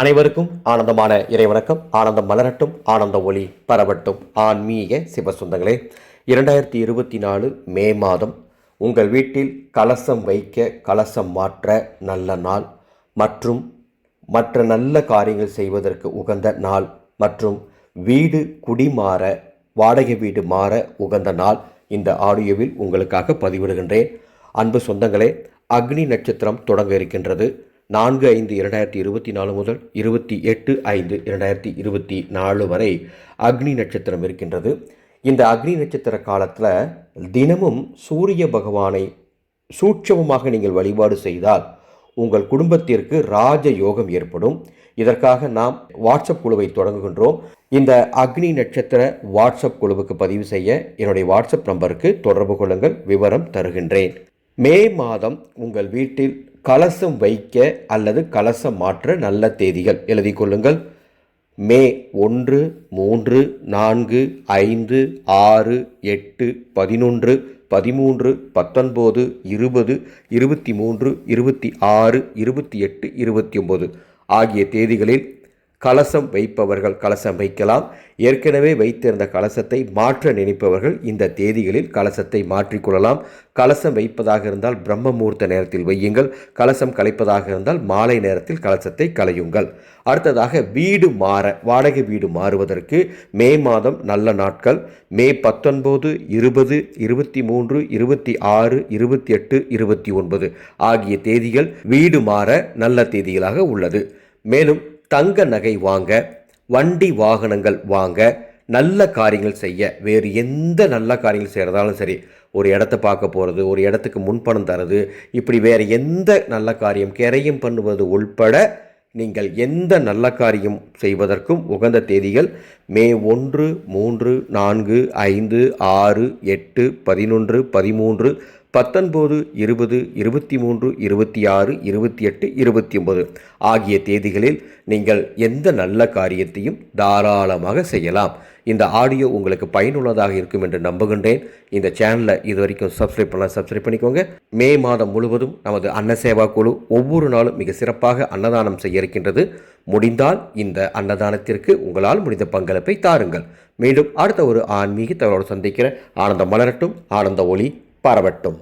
அனைவருக்கும் ஆனந்தமான இறைவணக்கம் ஆனந்தம் மலரட்டும் ஆனந்த ஒளி பரவட்டும். ஆன்மீக சிவசுந்தங்களே இரண்டாயிரத்தி இருபத்தி நாலு மே மாதம் உங்கள் வீட்டில் கலசம் வைக்க கலசம் மாற்ற நல்ல நாள் மற்றும் மற்ற நல்ல காரியங்கள் செய்வதற்கு உகந்த நாள் மற்றும் வீடு குடிமாற வாடகை வீடு மாற உகந்த நாள் இந்த ஆடியோவில் உங்களுக்காக பதிவிடுகின்றேன். அன்பு சொந்தங்களே அக்னி நட்சத்திரம் தொடங்க இருக்கின்றது. நான்கு ஐந்து இரண்டாயிரத்தி இருபத்தி நாலு முதல் இருபத்தி எட்டு ஐந்து இரண்டாயிரத்தி இருபத்தி நாலு வரை அக்னி நட்சத்திரம் இருக்கின்றது. இந்த அக்னி நட்சத்திர காலத்தில் தினமும் சூரிய பகவானை சூட்சமமாக நீங்கள் வழிபாடு செய்தால் உங்கள் குடும்பத்திற்கு ராஜ யோகம் ஏற்படும். இதற்காக நாம் வாட்ஸ்அப் குழுவை தொடங்குகின்றோம். இந்த அக்னி நட்சத்திர வாட்ஸ்அப் குழுவுக்கு பதிவு செய்ய என்னுடைய வாட்ஸ்அப் நம்பருக்கு தொடர்பு கொள்ளுங்கள். விவரம் தருகின்றேன். மே மாதம் உங்கள் வீட்டில் கலசம் வைக்க அல்லது கலசம் மாற்ற நல்ல தேதிகள். எழுதி கொள்ளுங்கள். மே ஒன்று மூன்று நான்கு ஐந்து ஆறு எட்டு பதினொன்று பதிமூன்று பத்தொன்பது இருபது இருபத்தி மூன்று இருபத்தி ஆறு இருபத்தி எட்டு இருபத்தி ஒம்பது ஆகிய தேதிகளில் கலசம் வைப்பவர்கள் கலசம் வைக்கலாம். ஏற்கனவே வைத்திருந்த கலசத்தை மாற்ற நினைப்பவர்கள் இந்த தேதிகளில் கலசத்தை மாற்றிக்கொள்ளலாம் கலசம் வைப்பதாக இருந்தால் பிரம்ம முகூர்த்த நேரத்தில் வையுங்கள். கலசம் கலைப்பதாக இருந்தால் மாலை நேரத்தில் கலசத்தை கலையுங்கள் அடுத்ததாக வீடு மாற வாடகை வீடு மாறுவதற்கு மே மாதம் நல்ல நாட்கள். மே பத்தொன்பது இருபது இருபத்தி மூன்று இருபத்தி ஆறு இருபத்தி எட்டு இருபத்தி ஒன்பது ஆகிய தேதிகள் வீடு மாற நல்ல தேதிகளாக உள்ளது. மேலும் தங்க நகை வாங்க வண்டி வாகனங்கள் வாங்க நல்ல காரியங்கள் செய்ய வேறு எந்த நல்ல காரியங்கள் செய்கிறதாலும் சரி ஒரு இடத்த பார்க்க போகிறது ஒரு இடத்துக்கு முன்பணம் தரது இப்படி வேறு எந்த நல்ல காரியம் கரையும் பண்ணுவது உள்பட நீங்கள் எந்த நல்ல காரியம் செய்வதற்கும் உகந்த தேதிகள் மே ஒன்று மூன்று நான்கு ஐந்து ஆறு எட்டு பதினொன்று பதிமூன்று பத்தொன்பது இருபது இருபத்தி மூன்று இருபத்தி ஆறு இருபத்தி எட்டு இருபத்தி ஒன்பது ஆகிய தேதிகளில் நீங்கள் எந்த நல்ல காரியத்தையும் தாராளமாக செய்யலாம். இந்த ஆடியோ உங்களுக்கு பயனுள்ளதாக இருக்கும் என்று நம்புகின்றேன். இந்த சேனலை இது வரைக்கும் சப்ஸ்கிரைப் பண்ணலாம் சப்ஸ்கிரைப் பண்ணிக்கோங்க. மே மாதம் முழுவதும் நமது அன்னசேவா குழு ஒவ்வொரு நாளும் மிக சிறப்பாக அன்னதானம் செய்ய இருக்கின்றது. முடிந்தால் இந்த அன்னதானத்திற்கு உங்களால் முடிந்த பங்களிப்பை தாருங்கள். மீண்டும் அடுத்த ஒரு ஆன்மீக தகவலோடு சந்திக்கிற ஆனந்தம் மலரட்டும். ஆனந்த ஒளி. பரவட்டும்.